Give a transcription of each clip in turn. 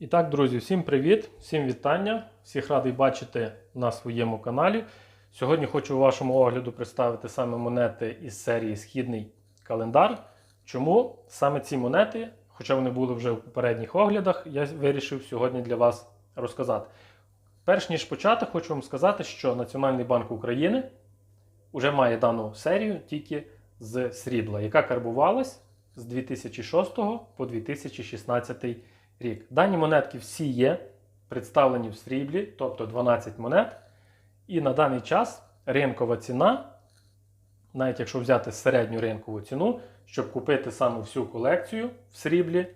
І так, друзі, всім привіт, всім вітання. Всіх радий бачити на своєму каналі. Сьогодні хочу вашому огляду представити саме монети із серії Східний календар. Чому саме ці монети, хоча вони були вже в попередніх оглядах, я вирішив сьогодні для вас розказати. Перш ніж почати, хочу вам сказати, що Національний банк України вже має дану серію тільки з срібла, яка карбувалась з 2006 по 2016 рік. Дані монетки всі є представлені в сріблі, тобто 12 монет. І на даний час ринкова ціна, навіть якщо взяти середню ринкову ціну, щоб купити саме всю колекцію в сріблі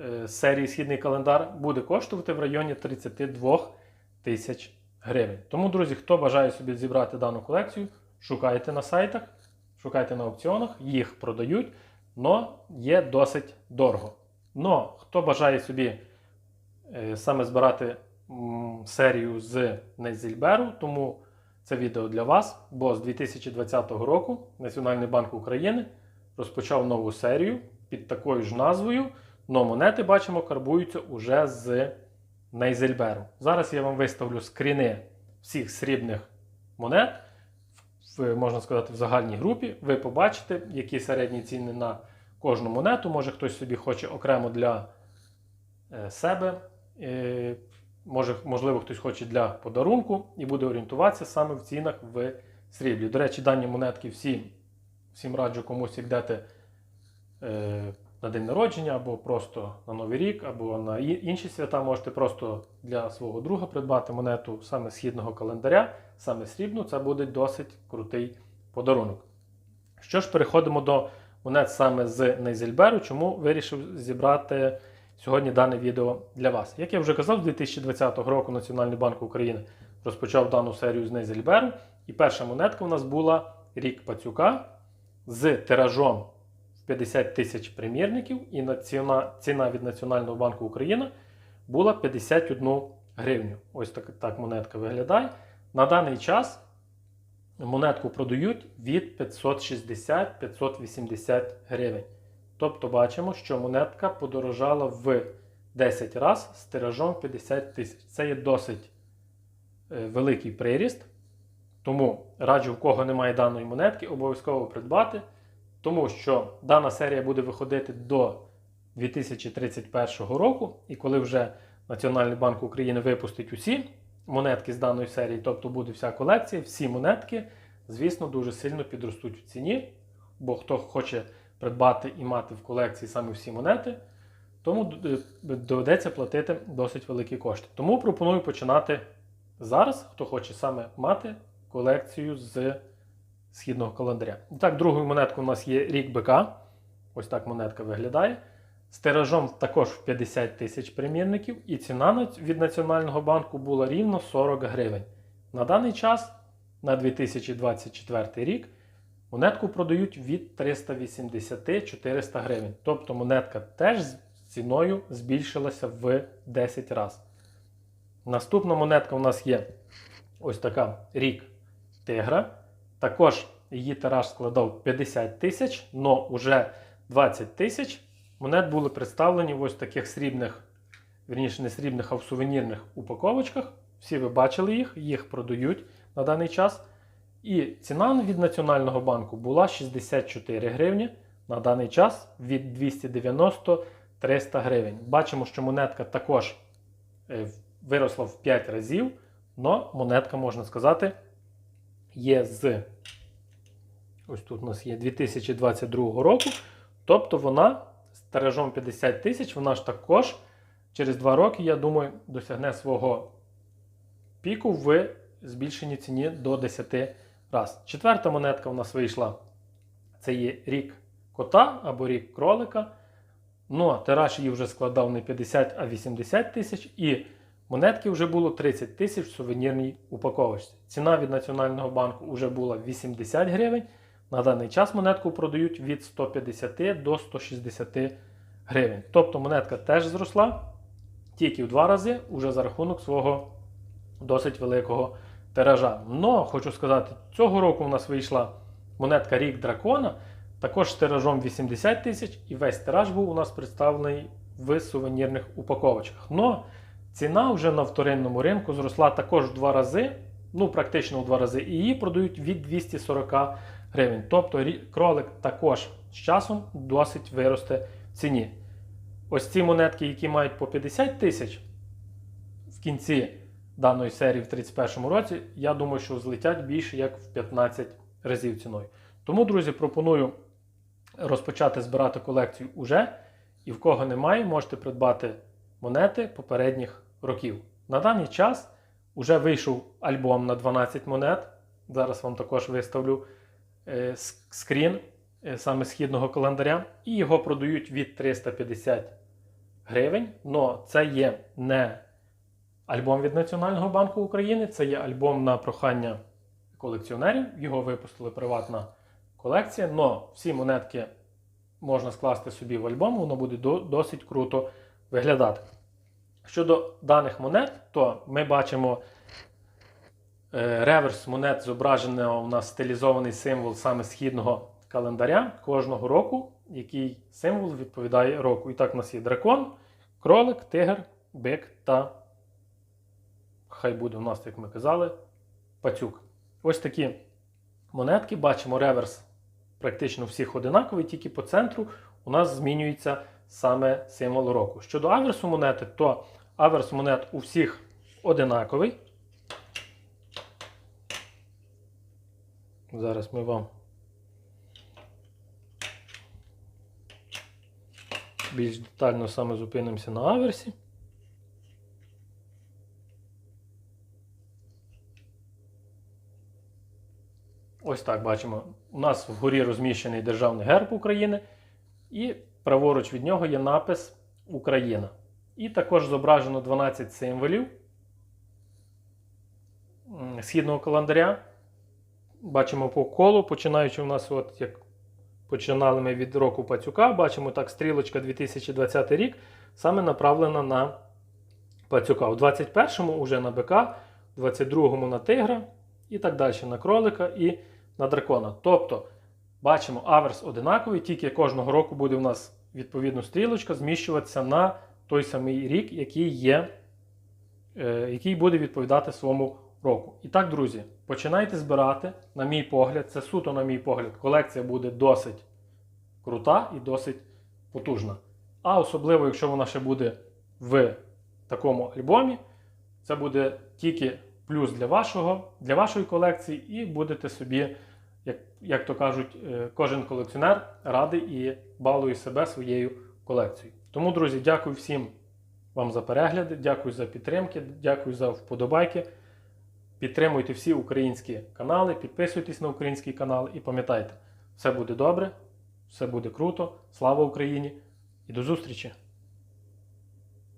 е, з серії Східний календар, буде коштувати в районі 32 тисяч гривень. Тому, друзі, хто бажає собі зібрати дану колекцію, шукайте на сайтах, шукайте на аукціонах, їх продають, але є досить дорого. Но хто бажає собі е, саме збирати серію з Нейзельберу, тому це відео для вас, бо з 2020 року Національний банк України розпочав нову серію під такою ж назвою, но монети, бачимо, карбуються уже з Нейзельберу. Зараз я вам виставлю скріни всіх срібних монет, в, можна сказати, в загальній групі. Ви побачите, які середні ціни на кожну монету. Може хтось собі хоче окремо для е, себе. Е, може, можливо, хтось хоче для подарунку і буде орієнтуватися саме в цінах в сріблі. До речі, дані монетки всі, всім раджу комусь йдете е, на день народження, або просто на Новий рік, або на інші свята. Можете просто для свого друга придбати монету саме східного календаря, саме срібну. Це буде досить крутий подарунок. Що ж, переходимо до монет саме з Нейзельберу, чому вирішив зібрати сьогодні дане відео для вас. Як я вже казав, з 2020 року Національний банк України розпочав дану серію з Нейзельберу, і перша монетка у нас була рік Пацюка з тиражом в 50 тисяч примірників, і націона- ціна від Національного банку України була 51 гривню. Ось так, так монетка виглядає. На даний час монетку продають від 560-580 гривень. Тобто бачимо, що монетка подорожала в 10 разів з тиражом 50 тисяч. Це є досить е, великий приріст. Тому раджу, в кого немає даної монетки, обов'язково придбати, тому що дана серія буде виходити до 2031 року, і коли вже Національний банк України випустить усі монетки з даної серії, тобто буде вся колекція, всі монетки, звісно, дуже сильно підростуть в ціні. Бо хто хоче придбати і мати в колекції саме всі монети, тому е, доведеться платити досить великі кошти. Тому пропоную починати зараз, хто хоче саме мати колекцію з східного календаря. Так, другою монеткою у нас є рік бика. Ось так монетка виглядає. З також в 50 тисяч примірників, і ціна від Національного банку була рівно 40 гривень. На даний час, на 2024 рік, монетку продають від 380-400 гривень. Тобто монетка теж з ціною збільшилася в 10 разів. Наступна монетка у нас є ось така рік тигра. Також її тираж складав 50 тисяч, але вже 20 тисяч монет були представлені в ось таких срібних, вірніше не срібних, а в сувенірних упаковочках. Всі ви бачили їх, їх продають на даний час. І ціна від Національного банку була 64 гривні на даний час від 290-300 гривень. Бачимо, що монетка також е, виросла в 5 разів, але монетка, можна сказати, є з ось тут у нас є 2022 року. Тобто вона тиражом 50 тисяч, вона ж також через 2 роки, я думаю, досягне свого піку в збільшенні ціні до 10 раз. Четверта монетка у нас вийшла. Це є рік кота або рік кролика. Ну, а тираж її вже складав не 50, а 80 тисяч. І монетки вже було 30 тисяч в сувенірній упаковочці. Ціна від Національного банку вже була 80 гривень. На даний час монетку продають від 150 до 160 гривень. Тобто монетка теж зросла тільки в два рази, уже за рахунок свого досить великого тиража. Но хочу сказати, цього року у нас вийшла монетка Рік Дракона, також з тиражом 80 тисяч, і весь тираж був у нас представлений в сувенірних упаковочках. Но ціна вже на вторинному ринку зросла також в два рази, ну практично в два рази, і її продають від 240 гривень. Тобто кролик також з часом досить виросте в ціні. Ось ці монетки, які мають по 50 тисяч в кінці даної серії в 31 році, я думаю, що злетять більше як в 15 разів ціною. Тому, друзі, пропоную розпочати збирати колекцію уже. І в кого немає, можете придбати монети попередніх років. На даний час вже вийшов альбом на 12 монет. Зараз вам також виставлю скрін е, саме східного календаря. І його продають від 350 гривень. Но це є не альбом від Національного банку України, це є альбом на прохання колекціонерів. Його випустила приватна колекція. Но всі монетки можна скласти собі в альбом, воно буде досить круто виглядати. Щодо даних монет, то ми бачимо е, реверс монет зображений у нас стилізований символ саме східного календаря кожного року, який символ відповідає року. І так у нас є дракон, кролик, тигр, бик та хай буде у нас, як ми казали, пацюк. Ось такі монетки. Бачимо реверс практично всіх одинаковий, тільки по центру у нас змінюється саме символ року. Щодо аверсу монети, то аверс монет у всіх одинаковий. Зараз ми вам більш детально саме зупинимося на аверсі. Ось так бачимо. У нас вгорі розміщений державний герб України, і праворуч від нього є напис Україна. І також зображено 12 символів східного календаря. Бачимо по колу, починаючи у нас, от як починали ми від року Пацюка, бачимо так, стрілочка 2020 рік саме направлена на Пацюка. У 21-му вже на бика, у 22-му на тигра і так далі на кролика і на дракона. Тобто, бачимо, аверс одинаковий, тільки кожного року буде у нас відповідно стрілочка зміщуватися на той самий рік, який є, е, який буде відповідати своєму року. І так, друзі, починайте збирати, на мій погляд, це суто, на мій погляд, колекція буде досить крута і досить потужна. А особливо, якщо вона ще буде в такому альбомі, це буде тільки плюс для вашого, для вашої колекції, і будете собі, як, як то кажуть, е, кожен колекціонер радий і балує себе своєю колекцією. Тому, друзі, дякую всім вам за перегляди, дякую за підтримки, дякую за вподобайки. Підтримуйте всі українські канали, підписуйтесь на український канал і пам'ятайте, все буде добре, все буде круто. Слава Україні і до зустрічі!